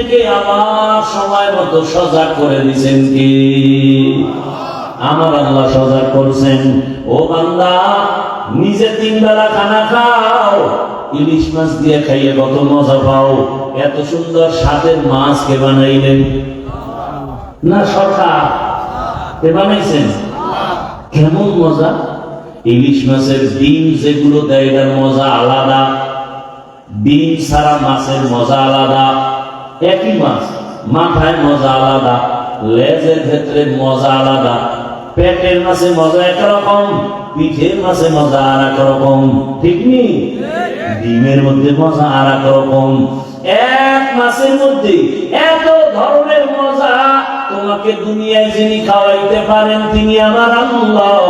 থেকে আমার সময় মতো সজাগ করে দিছেন কি? আমার আল্লাহ সজাগ করছেন। ও বান্দা, নিজে তিন বেলা খানা খাও, ইলিশ মাছ দিয়ে খাইয়ে কত মজা পাও। এত সুন্দর স্বাদের মাছ কে বানাইলেন? না সরকার কে বানাইছেন? কেমন মজা? ইলিশ মাছের ডিম যেগুলো দেয় এটার মজা আলাদা। ডিম ছাড়া মাছের মজা আলাদা। একই মাছ। মাথায় মজা আলাদা, লেজের ক্ষেত্রে মজা আলাদা, পেটের মাছে মজা একরকম, পিঠের মাছে মজা আর এক রকম ঠিক নি? ডিমের মধ্যে মজা আর এক রকম এক মাসের মধ্যে এত ধরনের মজা, তোমাকে দুনিয়ায় যিনি খাওয়াইতে পারেন তিনি আমার আল্লাহ।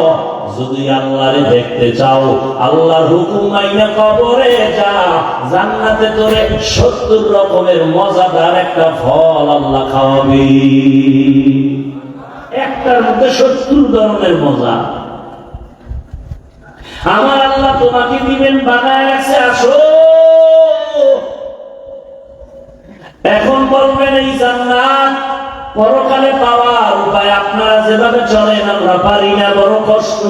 যদি আল্লাহরে দেখতে চাও, আল্লাহর হুকুম মাইনা কবরে যা, জান্নাতে তোরে সত্তর রকমের মজাদার একটা ফল আল্লাহ খাওয়াবি। একটার মধ্যে সত্তর ধরনের মজা। আমার আল্লাহ তোমাকে দিবেন, বানায় আছে আসো। এখন বলবেন, এই জান্নাত পরকালে পাওয়ার উপায় আপনারা যেভাবে চলেন আমরা পারি না বড় কষ্ট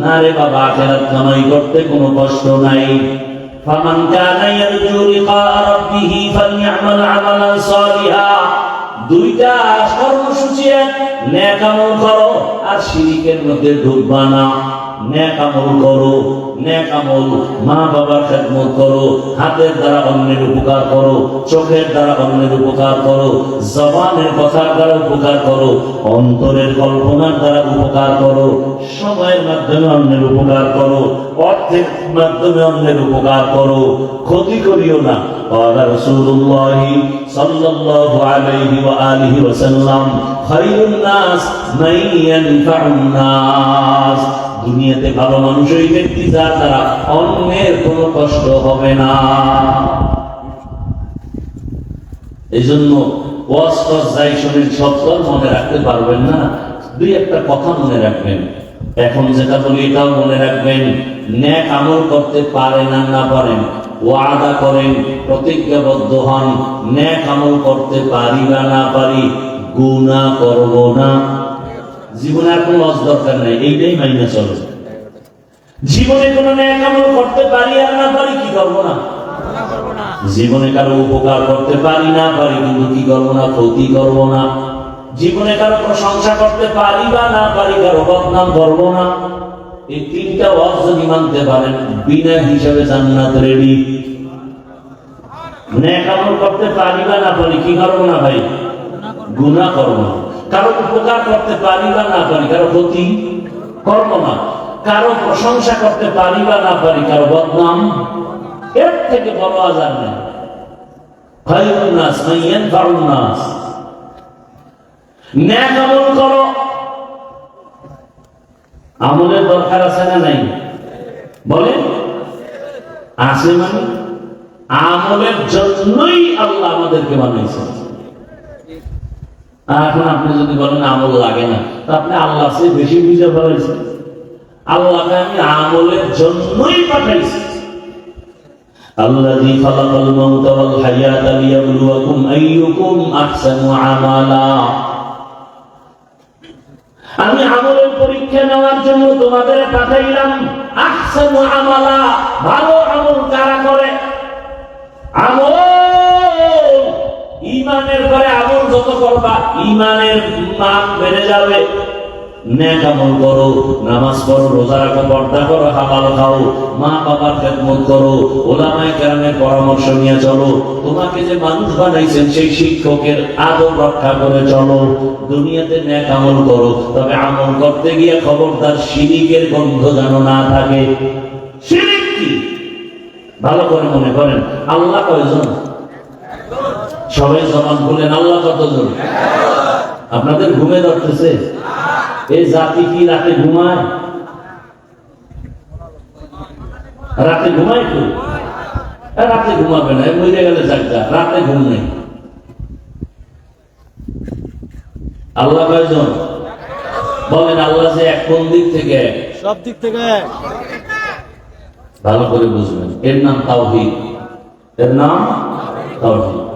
না রে বাবা আখেরাত কামাই করতে কোনো কষ্ট নাই فمن كان يرجو لقاء ربه فليعمل عملا صالحا দুইটা কর্মসূচি এক ন্যাক আমল করো আর শিরিকের মধ্যে ঢুকবা না ন্যাক আমল করো ন্যাক আমল মা বাবার খেদমত করো হাতের দ্বারা অন্যের উপকার করো চোখের দ্বারা অন্যের উপকার করো জবানের কথার দ্বারা উপকার করো অন্তরের কল্পনার দ্বারা উপকার করো সময়ের মাধ্যমে অন্যের উপকার করো অর্থের মাধ্যমে অন্যের উপকার করো ক্ষতি করিও না قال رسول الله صلى الله عليه وآله وسلم خير الناس من ينفع الناس দুনিয়াতে ভালো মানুষ ওই ব্যক্তি যার দ্বারা অন্যের কোনো কষ্ট হবে না। এই জন্য মনে রাখতে পারবেন না। দুই একটা কথা মনে রাখবেন। এখন যেটা বলি, এটাও মনে রাখবেন, ন্যাক আমল করতে পারেন আর না পারেন, ওয়াদা করেন, প্রতিজ্ঞাবদ্ধ হন, ন্যাক আমল করতে পারি বা না পারি গুণা করব না। জীবনে আর কোনো লস দরকার নাই, এইটাই মাইনে চলে। জীবনে কোনো আমল করতে পারি আর না পারি কি করব না? জীবনে কারও উপকার করতে পারি না পারি, কিন্তু কি করব না, ক্ষতি করব না। জীবনে কারও প্রশংসা করতে পারি বা না পারি, কারও বদনাম করব না। এই তিনটা ওয়াজ যদি মানতে পারেন, বিনা হিসাবে জান্নাত রেডি আমল করতে পারি বা না পারি, কি করব না ভাই? গুনাহ করব না। কারও উপকার করতে পারি বা না পারি, কারও ক্ষতি করব না। কারও প্রশংসা করতে পারি বা না পারি, কারও বদনাম, এর থেকে বড় আজার নেই। আমলের দরকার আছে না নাই? বলে আছে মানে আমলের জন্যই আল্লাহ আমাদেরকে বানাইছে আর এখন আপনি যদি বলেন আমল লাগে না তা আপনি আল্লাহ সে বেশি বুঝে ফেলাইছেন আল্লাহকে আমি আমলের জন্যই পাঠাইছি الذي خلق الموت والحياة ليبلوكم أيكم أحسن عملا আমি আমলের পরীক্ষা নেওয়ার জন্য তোমাদের পাঠাইলাম আহসান আমালা ভালো আমল কারা করে আমল ইমানের পরে আমল যত করবা ইমানের মান বেড়ে যাবে, নেক করো, নামাজ পড়ো, রোজা রাখো, পর্দা করো, হালাল খাও, মা বাবার খেদমত করো, ওলামায়ে কেরামের পরামর্শ নিয়ে চলো, তোমাকে যে মানুষ বানাইছেন সেই শিক্ষকের আদব রক্ষা করে চলো, দুনিয়াতে নেক করো, তবে আমল করতে গিয়ে খবরদার শিরিকের গন্ধ যেন না থাকে। শিরিক কি? ভালো করে মনে করেন, আল্লাহ কয়জন? সবাই জবান বললেন আল্লাহ কতজন আপনাদের ঘুমে ধরতেছে। এই জাতি কি রাতে ঘুমায়? রাতে ঘুমায় তো? রাতে ঘুমাবে না মরে গেলে যাক রাতে ঘুম নেই। আল্লাহ কয়জন? বলেন আল্লাহ যে এক কোন দিক থেকে সব দিক থেকে ভালো করে বুঝবেন। এর নাম তাওহীদ। এর নাম তাওহীদ।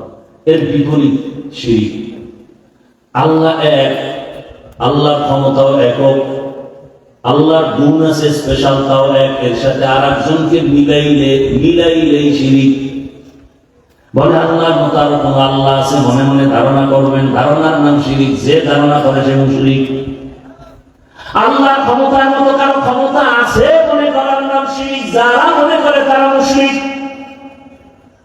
এর বিপরীত শিরিক আল্লাহ এক, আল্লাহর ক্ষমতাও একক, আল্লাহর গুণ আছে স্পেশাল তাও এক। এর সাথে আর একজনকে মিলাইলে, মিলাইলেই শিরিক বলে আল্লাহর মতো আর কোনো আল্লাহ আছে, মনে মনে ধারণা করবেন। ধারণার নাম শিরিক যে ধারণা করে সে মুশরিক। আল্লাহর ক্ষমতার মতো কারও ক্ষমতা আছে মনে করার নাম শিরিক যারা মনে করে তারা মুশরিক।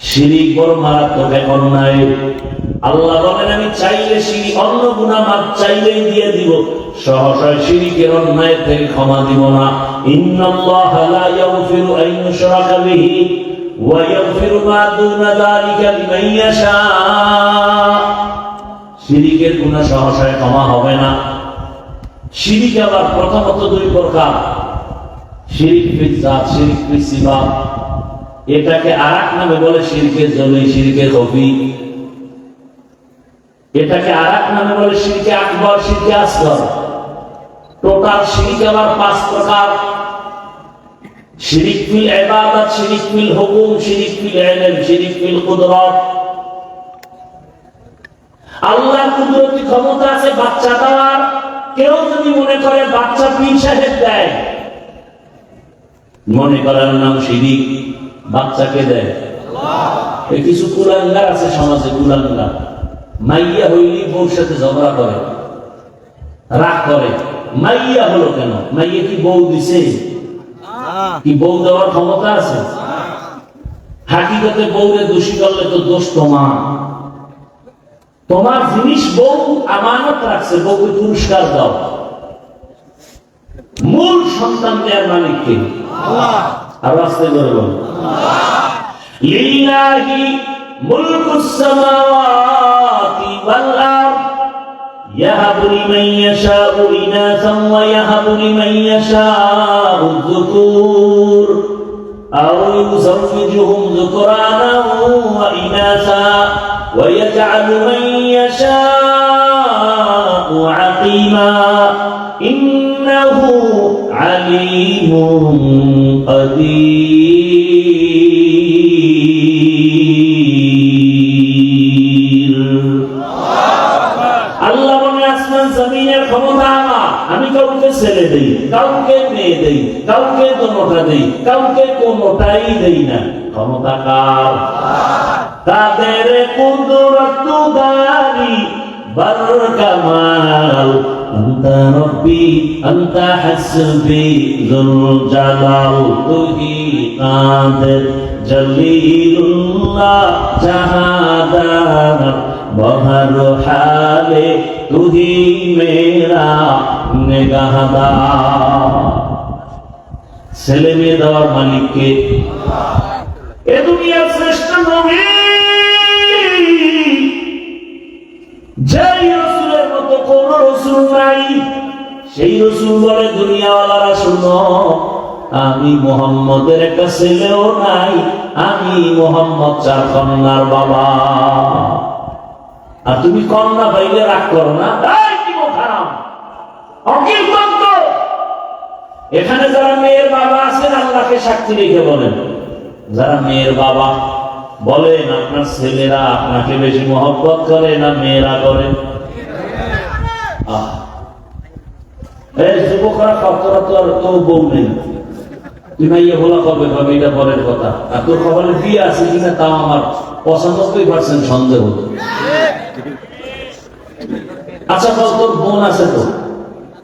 শিরিক বড় মারাত্মক এখন আমি চাইলে অন্য গুণা মাপ চাইলেই দিয়ে দিব। সহসা শিরিকের অন্যায় ক্ষমা দিব না। ইন্নাল্লাহ লা ইয়াগফিরু আন ক্ষমা হবে না। শিরিক আবার প্রথমত দুই প্রকার। শিরিক ফিল জাত, শিরিক এটাকে আর এক নামে বলে শিরকে জমি, শিরকে কফি এটাকে আর এক নামে বলে শিরকে আকবর, শিরকে আসগর। টোটাল শিরিক আবার পাঁচ প্রকার। হুকুম কুদরত। আল্লাহর কুদরতি ক্ষমতা আছে বাচ্চা দেওয়ার কেউ যদি মনে করে বাচ্চা পীর সাহেব দেয়, মনে করার নাম শিরিক। বাচ্চাকে দেয়। কিছু কুলাঙ্গার আছে সমাজে কুলাঙ্গার মাইয়া হইলি বউর সাথে ঝগড়া করে, রাগ করে। মাইয়া হলো কেন? মাইয়া কি বউ দিছে? কি বউ দেওয়ার ক্ষমতা আছে? হাকিকতে বউরে দোষী করলে তো দোষ তোমার। তোমার জিনিস বউ আমানত রাখছে, বউকে পুরস্কার দাও। মূল সন্তান দেওয়ার মালিককে আর রাস্তায় করে বল লিল্লাহি মুলকুস সামাওয়াতি ওয়াল আরদ يهب لمن يشاء إناثا ويهب لمن يشاء الذكور أو يزوجهم ذكرانا وإناثا ويجعل من يشاء কাউকে ছেলে দেই কাউকে মেয়ে দেই কাউকে কোনোটা দেই কাউকে কোনোটাই দেই না ক্ষমতা কার তাদের কুদরত দারি বরকমাল أنت ربي أنت حسبي ذو الجلال تهي قادر جليل الله جهادار بهر حالي تهي میرا ছেলে মেয়ে দেওয়ার মালিককে এ দুনিয়ার শ্রেষ্ঠ নবী। রসুলের মতো কোন রসুল নাই, সেই রসুল বলে, দুনিয়াওয়ালারা শুনো, আমি মোহাম্মদের একটা ছেলেও নাই, আমি মোহাম্মদ চার কন্যার বাবা। আর তুমি কন্যা ভাইলে রাগ করো না। অকীর্তন্ত এখানে যারা মেয়ের বাবা আছেন, আল্লাহকে সাক্ষী রেখে বলেন। যারা মেয়ের বাবা বলেন, আপনার ছেলেরা আপনাকে বেশি মহব্বত করে না মেয়েরা করে? যুবকরা কতরা তো আর কেউ বউ নেই। বলা কবে কবে এটা পরের কথা। আর তোর কপালে বিয়ে আছে কিনা তাও আমার পঁচানব্বই পার্সেন্ট সন্দেহ। আচ্ছা তোর বোন আছে তো?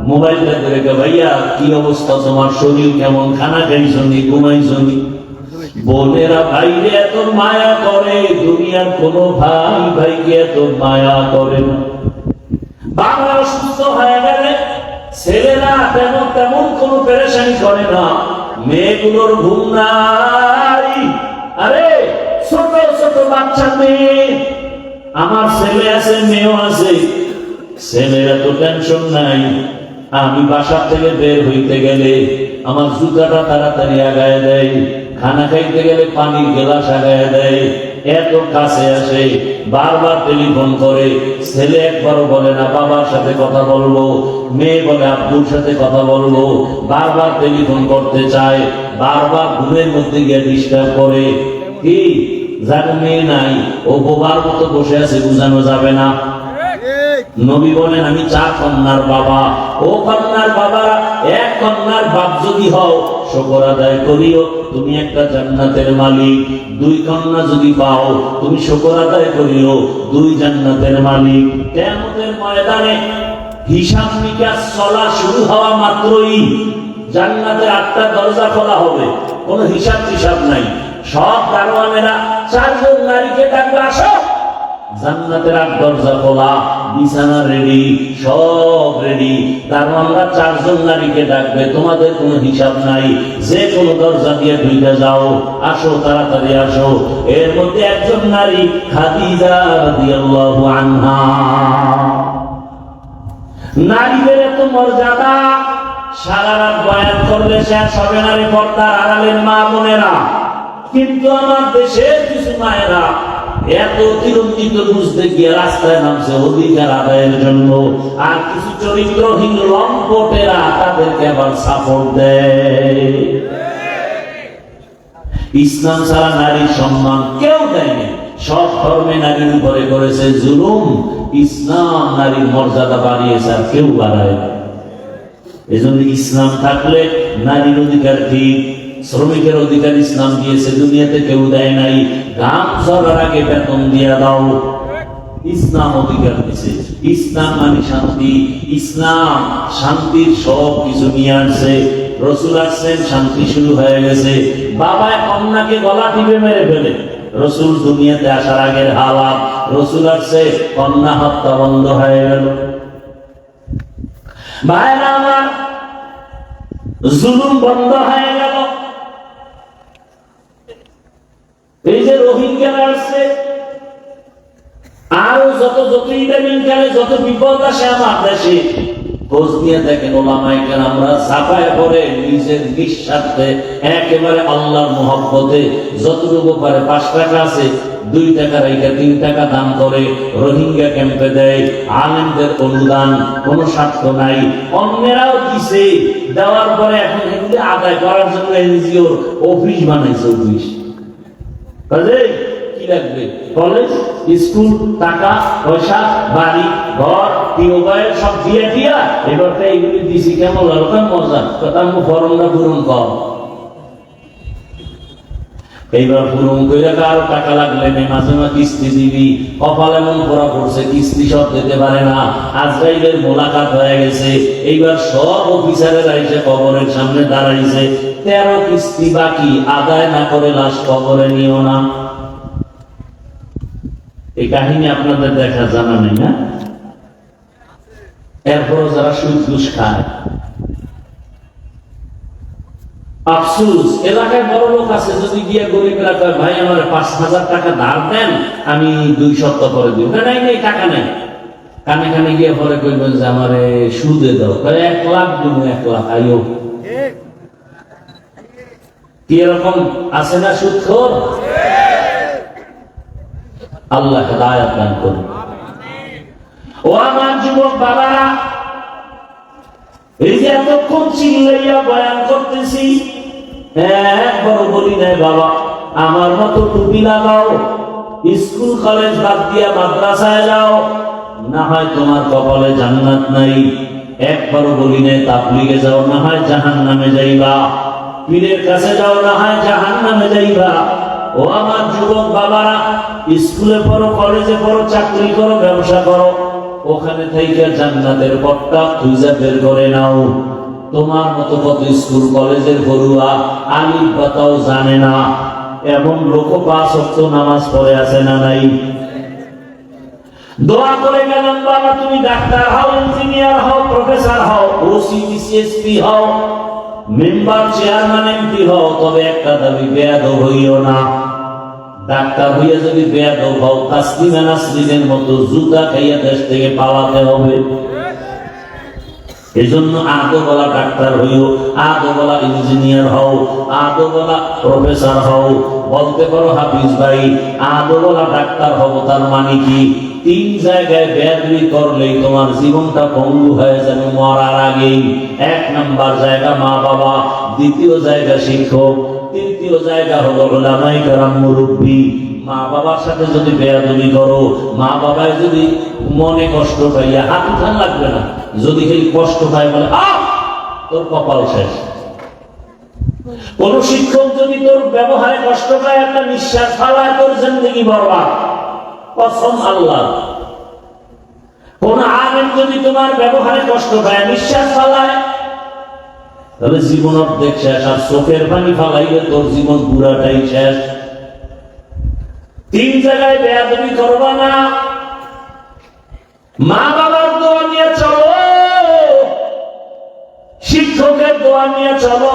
মোবাইলটা করে ভাইয়া, কি অবস্থা তোমার? শরীর কেমন? খানা খাইছনি ঘুমাইছনি বোনেরা, ভাইরে, এত মায়া করে। দুনিয়ার কোনো ভাই ভাইকে এত মায়া করে না। বাবা অসুস্থ হয়ে গেলে ছেলেরা তেমন তেমন কোনো পেরেশানি করে না? মেয়েগুলোর ঘুম নাই। আরে, ছোট ছোট বাচ্চা মেয়ে। আমার ছেলে আছে, মেয়েও আছে। ছেলের এত টেনশন নাই। আমি বাসা থেকে বের হইতে গেলে আমার জুতাটা তাড়াতাড়ি আগায় দেয়, খানা খাইতে গেলে পানির গেলাস আগায় দেয়। এত কাছে আসে, বারবার টেলিফোন করে, ছেলে একবারও বলে না, বাবার সাথে কথা বলব, মেয়ে বলে আব্বুর সাথে কথা বলব। বারবার টেলিফোন করতে চায়, বারবার ঘুমের মধ্যে গিয়ে ডিস্টার্ব করে। কি? যার মেয়ে নাই, ও বোবার মতো বসে আছে, বুঝানো যাবে না। নবী বলেন, আমি চার কন্যার বাবা। ও কন্যার বাবা, এক কন্যার বাপ যদি হও, শকর আদায় করিও, তুমি একটা জান্নাতের মালিক। দুই কন্যা যদি পাও, তুমি শকর আদায় করিও, দুই জান্নাতের মালিক। কেমতের ময়দানে হিসাব নিকাশ, চলা শুরু হওয়া মাত্রই জান্নাতের আটটা দরজা খোলা হবে। কোনো হিসাব টিসাব নাই। সব দারোয়ানেরা চারজন নারীকে ডাকবে, আসো! জান্নাতের আট দরজা খোলা, বিছানা রেডি সব রেডি তার আমরা চারজন নারীকে ডাকবে, তোমাদের কোনো হিসাব নাই। যে কোনো দরজা দিয়ে ঢুকে যাও, আসো, তাড়াতাড়ি আসো। এর মধ্যে একজন নারী খাদিজা রাদিয়াল্লাহু আনহা। নারীদের এত মর্যাদা, সারা রাত বয়ান করলে শেষ হবে না রে পর্দার আড়ালের মা বোনেরা। কিন্তু আমার দেশের কিছু মায়েরা এত অতিরঞ্জিত বুঝতে গিয়ে রাস্তায় নামছে অধিকার আদায়ের জন্য। আর কিছু চরিত্রহীন লম্পটেরা তাদেরকে আবার সাপোর্ট দেয়। ইসলাম ছাড়া নারীর সম্মান কেউ দেয়নি। সব ধর্মে নারীর উপরে করেছে জুলুম। ইসলাম নারীর মর্যাদা বাড়িয়েছে আর কেউ বাড়ায় না এই জন্য ইসলাম থাকলে নারীর অধিকার ঠিক শ্রমিকের অধিকার ইসলাম দিয়েছে, দুনিয়াতে কেউ দেয় নাই। গাম সরার আগে বেতন দিয়ে দাও। ইসলাম অধিকার দিছে। ইসলাম মানে শান্তি। ইসলাম শান্তির সব কিছু নিয়ে আসছে। রসুল আসছেন, শান্তি শুরু হয়ে গেছে। বাবা কন্যাকে গলা টিপে মেরে ফেলে। রসুল দুনিয়াতে আসার আগের হালাত। রসুল আসছে, কন্যা হত্যা বন্ধ হয়ে গেল। ভাইরা আমার, জুলুম বন্ধ হয়ে গেল। এই যে রোহিঙ্গারা আসছে, আরও যত যত ইদানিং কালে যত বিপদ আসে আমার দেশে, খোঁজ নিয়ে দেখেন ওলামাই আমরা চাপায় পরে নিজের নিঃস্বার্থে, একেবারে আল্লাহর মহব্বতে, যতটুকু পারে পাঁচ টাকা আছে, দুই টাকা রেখে তিন টাকা দান করে রোহিঙ্গা ক্যাম্পে দেয়। আলেমদের অনুদান, কোনো স্বার্থ নাই। অন্যেরাও দিছে, দেওয়ার পরে এখন এগুলি আদায় করার জন্য এনজিওর অফিস বানাইছে অফিস। কাজে কি লাগবে? কলেজ, স্কুল, টাকা, পয়সা, বাড়ি, ঘর টিউবওয়েল সব দিয়ে এবার তো এইগুলি দিছি, কেমন মজা। ফর্মটা পূরণ কর। এইবার পূরণ করে কারও টাকা লাগলে মাঝে মাঝে কিস্তি দিবি। কপাল এমন করা পড়ছে, কিস্তি সব দিতে পারে না। আজরাইলের মোলাকাত হয়ে গেছে। এইবার সব অফিসারের আইসে কবরের সামনে দাঁড়াইছে। তেরো কিস্তি বাকি আদায় না করে লাশ কবরে নিও না। এই কাহিনী আপনাদের দেখা জানা নেই না? এরপরও যারা সুদ ঘুষ খায়। আফসুস, এলাকায় বড় লোক আছে, যদি গিয়ে গরিবরা কয় ভাই, আমার পাঁচ হাজার টাকা ধার দেন, আমি দুই সপ্তাহ পরে দিব। নাই, নেই, টাকা নেই। কানে কানে গিয়ে পরে কইবেন যে, আমারে সুদে দাও। এক লাখ দিব, এক লাখ আইও এরকম আছে না আল্লাহ দান করুন। ও আমার যুবক বাবারা, এই যে এতক্ষণ চিল্লাইয়া বয়ান করতেছি একবার বলি বাবা, আমার মতো টুপি লাগাও স্কুল, কলেজ বাদ দিয়া মাদ্রাসায় যাও না হয় তোমার কপালে জান্নাত নাই, একবারও বলি নাই তাবলিগে যাও, না হয় জাহান নামে যাইবা। পীরের কাছে যাও না হয় জাহান নামে যাইবা। ও আমার যুবক বাবারা, স্কুলে পড়ো, কলেজে পড়ো, চাকরি করো, ব্যবসা করো। ওখানে থেকে জান্নাতের পথটা খুঁজে বের করে নাও। তোমার মতো কত স্কুল, কলেজের পড়ুয়া আলিফ বাতাও জানে না। এমন লোক পাঁচ অক্ট নামাজ পড়ে আছে না নাই? দোয়া করে গেলাম, বাবা, তুমি ডাক্তার হও, ইঞ্জিনিয়ার হও, প্রফেসর হও, ওসি, বিসিএসপি হও। মেম্বার চেয়ারম্যান এমপি হও, তবে একটা দাবি বেয়াদ হইও না। ডাক্তার হইয়া যদি বেয়াদ হও, তাসলিমা নাসরিনের মতো জুতা খাইয়া দেশ থেকে পালাতে হবে। এই জন্য আদো ডাক্তার হইও আদো বলা ইঞ্জিনিয়ার হও আদো বলা প্রফেসর হও। বলতে পারো হাফিজ ভাই আদো বলা ডাক্তার হব তার মানে কি? তিন জায়গায় বেয়াদবি করলেই তোমার জীবনটা পঙ্গু হয়ে যাবে মরার আগেই। এক নাম্বার জায়গা মা বাবা, দ্বিতীয় জায়গা শিক্ষক, তৃতীয় জায়গা হলো ওলামাই কারাম মুরব্বী। মা বাবার সাথে যদি বেয়াদবি করো, মা বাবায় যদি মনে কষ্ট পাইয়া হাত উঠান লাগবে না, যদি সেই কষ্ট পায় বলে, আহ, তোর কপাল শেষ। কোন শিক্ষক যদি তোর ব্যবহারে কষ্ট পায়, একটা নিঃশ্বাস ফালায়, তোর জিন্দগি বরবাদ। কসম আল্লাহ। কোন আলেম যদি তোমার ব্যবহারে কষ্ট পায়, নিঃশ্বাস ফালায়, তাহলে জীবন অর্ধেক শেষ, আর চোখের পানি ফালাইলে তোর জীবন পুরাটাই শেষ। তিন জায়গায় বেয়াদবি করবা না। মা বাবার দোয়া নিয়ে চলো। শিক্ষকের দোয়া নিয়ে চলো।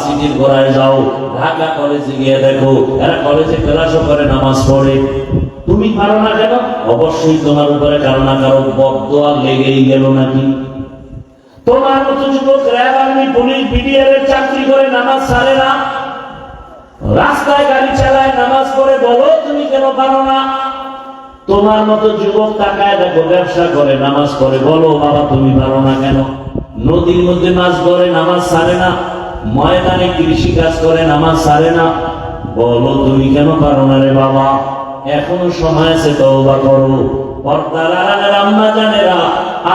ভার্সিটির গোড়ায় যাও, ঢাকা কলেজে গিয়ে দেখো, এরা কলেজে ক্লাসও করে, নামাজ পড়ে। তুমি পারো না কেন? অবশ্যই তোমার উপরে কারও না কারও বদোয়া লেগেই গেল নাকি? তোমার মতো যুবক র্যাব আর্মি পুলিশ বিডিআর এর চাকরি করে নামাজ না? রাস্তায় গাড়ি চালায়, নামাজ পড়ে, বলো তুমি কেন পারো না? তোমার মতো যুবক টাকায় দেখো, ব্যবসা করে, নামাজ পড়ে, বলো, বাবা, তুমি পারো না কেন? নদীর মধ্যে মাছ ধরে, নামাজ ছাড়ে না? ময়দানে কৃষি কাজ করে, নামাজ ছাড়ে না। বলো তুমি কেন পারো না রে বাবা? এখনও সময় আছে, তওবা করো।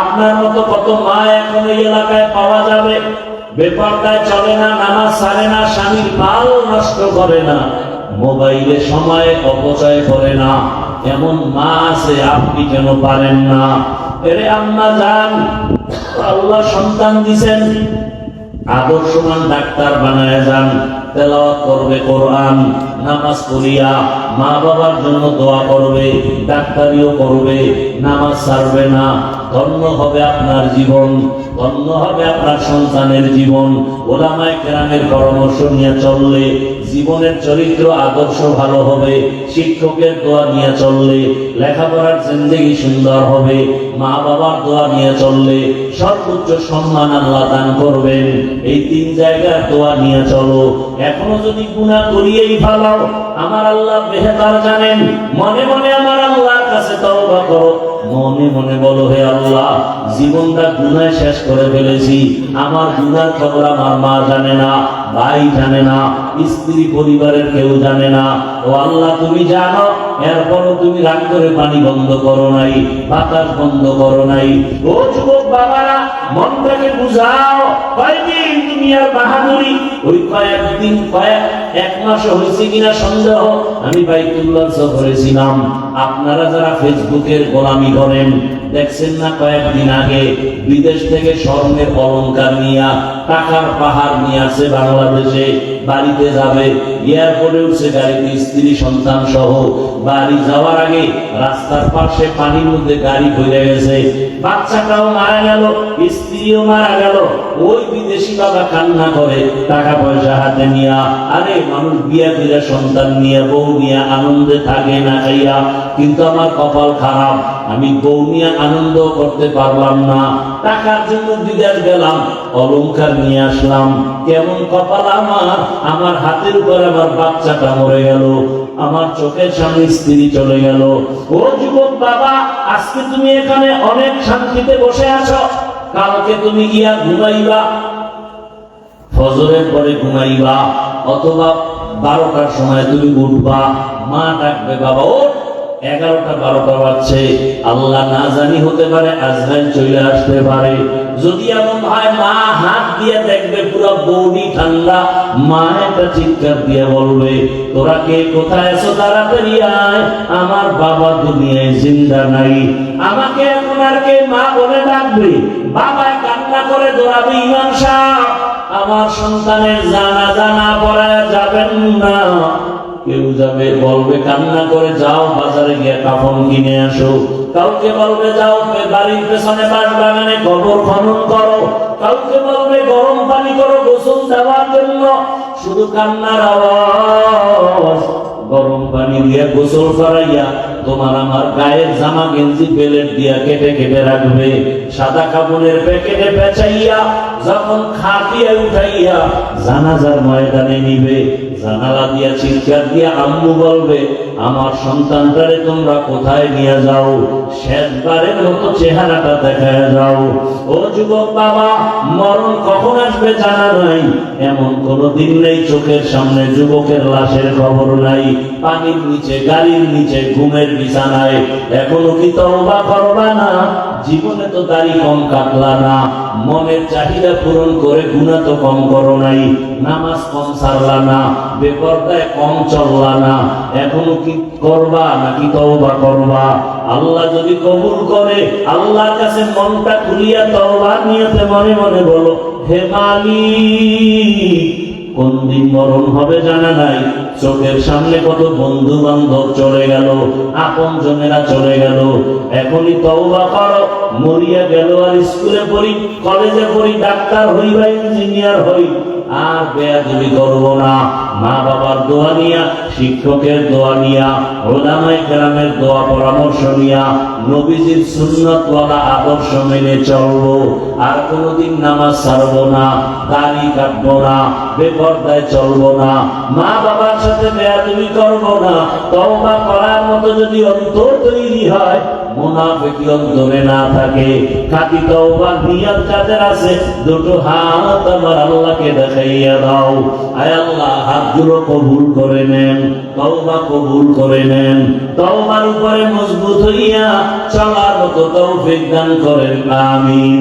আপনার মতো কত মা এখন এই এলাকায় পাওয়া যাবে? বেপর্দায় চলে না, নামাজ ছাড়ে না, স্বামীর মাল নষ্ট করে না, মোবাইলে সময় অপচয় করে না। এমন মা আছে, আপনি কেন পারেন না? এরে আম্মা যান আল্লাহ সন্তান দিছেন। আদর্শমান ডাক্তার বানায় যান, তেলাওয়াত করবে কোরআন, নামাজ পড়িয়া মা বাবার জন্য দোয়া করবে, ডাক্তারিও করবে, নামাজ ছাড়বে না। ধন্য হবে আপনার জীবন, ধন্য হবে আপনার সন্তানের জীবন। ওলামায় কেরামের পরামর্শ নিয়ে চললে জীবনের চরিত্র আদর্শ ভালো হবে, শিক্ষকের দোয়া নিয়ে চললে, লেখাপড়ার জিন্দগি সুন্দর হবে মা বাবার দোয়া নিয়ে চললে সর্বোচ্চ সম্মান আল্লাহ দান করবেন। এই তিন জায়গার দোয়া নিয়ে চলো। এখনও যদি গুণা করিয়েই ফালাও, আমার আল্লাহ বেহতার জানেন। মনে মনে আমার আল্লাহর কাছে তওবা করো। মনে মনে বলো, হে আল্লাহ, জীবনটা গুনায় শেষ করে ফেলেছি। আমার গুনার খবর আমার মা জানে না। ভাই জানে না, স্ত্রী পরিবারের কেউ জানে না। ও আল্লাহ, তুমি জানো, এরপরও তুমি রাগ করে পানি বন্ধ করো নাই, বাতাস বন্ধ করো নাই। ও যুবক বাবারা, মনটাকে বুঝাও। কয়দিন আর বাহাদুরি? ওই কয়েকদিন কয়েক, এক মাস হয়েছে কিনা সন্দেহ? আমি সফরে ছিলাম। আপনারা যারা ফেসবুকের গোলামি করেন দেখছেন না কয়েকদিন আগে বিদেশ থেকে স্বর্ণের অলঙ্কার নিয়ে, টাকার পাহাড় নিয়ে আসে বাংলাদেশে, বাড়িতে যাবে, এয়ারপোর্টে উঠছে গাড়িতে স্ত্রী, সন্তান সহ। বাড়ি যাওয়ার আগে রাস্তার পাশে পানির মধ্যে গাড়ি ভরে গেছে। বাচ্চাটাও মারা গেল, স্ত্রীও মারা গেল। ওই বিদেশি বাবা কান্না করে টাকা পয়সা হাতে নিয়া, আরে মানুষ বিয়া ফিরা, সন্তান নিয়ে, বউ নিয়ে, আনন্দে থাকে না খাইয়া। কিন্তু আমার কপাল খারাপ, আমি বউ নিয়ে আনন্দ করতে পারলাম না। টাকার জন্য বিদেশ গেলাম, অলংকার নিয়ে আসলাম। কেমন কপাল আমার আমার হাতের উপর আমার বাচ্চাটা মরে গেল। আমার চোখের সামনে স্ত্রী চলে গেল। ও যুবক বাবা, আজকে তুমি এখানে অনেক শান্তিতে বসে আছো। কালকে তুমি গিয়া ঘুমাইবা। ফজরের পরে ঘুমাইবা। অথবা বারোটার সময় তুমি উঠবা। মা ডাকবে, বাবা ও এগারোটা বারোটা বাজছে আল্লাহ না জানি হতে পারে আজরাইল চলে আসতে পারে। যদি এমন হয়, মা হাত দিয়ে দেখবে পুরো বৌনি ঠান্ডা, মা একটা চিৎকার দিয়ে বলবে, তোরা কে? কোথায় আছো? তাড়াতাড়ি আয়। আমার বাবা দুনিয়ায় জিন্দা নাই। আমাকে এখন আর কে মা বলে ডাকবে? বাবায় কান্না করে দৌড়াবে ইমাম সাহেব। আমার সন্তানের জানা জানা পড়ায় যাবেন না। কেউ যাবে, বলবে, কান্না করে যাও, বাজারে গিয়ে কাফন কিনে আসো। কাউকে বলবে, যাও বাড়ির পেছনে বাস বাগানে কবর খনন করো। কাউকে বলবে, গরম পানি করো, গোসল দেওয়ার জন্য। শুধু কান্নার আওয়াজ, গরম পানি দিয়ে গোসল করাইয়া তোমার আমার গায়ের জামা গেঞ্জি বেলেট দিয়া কেটে কেটে রাখবে। সাদা কাপড়ের প্যাকেটে পেঁচাইয়া যখন খাটিয়ে উঠাইয়া জানাজার ময়দানে নিবে। জানালা দিয়া, চিৎকার দিয়া আম্মু বলবে, আমার সন্তানটারে তোমরা কোথায় নিয়ে যাও? শেষবারের মতো চেহারাটা দেখা যাও। ও যুবক বাবা, মরণ কখন আসবে জানা নাই। এমন কোনো দিন নেই চোখের সামনে, যুবকের লাশের খবর নাই। পানির নিচে, গাড়ির নিচে, ঘুমের বিছানায়। এখনও কি তওবা করবা না? জীবনে তো দাড়ি কম কাটলা না। মনের চাহিদা পূরণ করে গুণা তো কম করো নাই। নামাজ কম সারলা না, বেপরদায় কম চললা না। এখনও কি করবা নাকি তওবা করবা? আল্লাহ যদি কবুল করে, আল্লাহর কাছে মনটা খুলিয়া তওবা নিয়েতে মনে মনে বলো, হে মালিক কোন দিন মরণ হবে জানা নাই? চোখের সামনে কত বন্ধু বান্ধব চলে গেল, আপন জনেরা চলে গেল। এখনই তওবা করো, মরিয়া গেল আর স্কুলে পড়ি, কলেজে পড়ি, ডাক্তার হই বা ইঞ্জিনিয়ার হই। আর বেয়াদবি করব না। মা বাবার দোয়া নিয়া, শিক্ষকের দোয়া নিয়া ওলামাই গ্রামের দোয়া পরামর্শ নিয়া, নবীজির সুন্নতওয়ালা আদর্শ মেনে চলবো। আর কোনোদিন নামাজ ছাড়বো না, দাড়ি কাটবো না, বেপর্দায় চলবো না। মা বাবার সাথে বেয়াদবি করব না। তওবা করার মতো যদি অন্তর তৈরি হয় মুনাফিকি লোকজনে না থাকে। নিয়াত আছে, দুটো হাত আমার আল্লাহকে দেখাইয়া দাও। আয় আল্লাহ কবুল করে নেন, তওবা কবুল করে নেন। তওবার উপরে মজবুত হইয়া চলার মতো তৌফিক দান করেন, আমিন।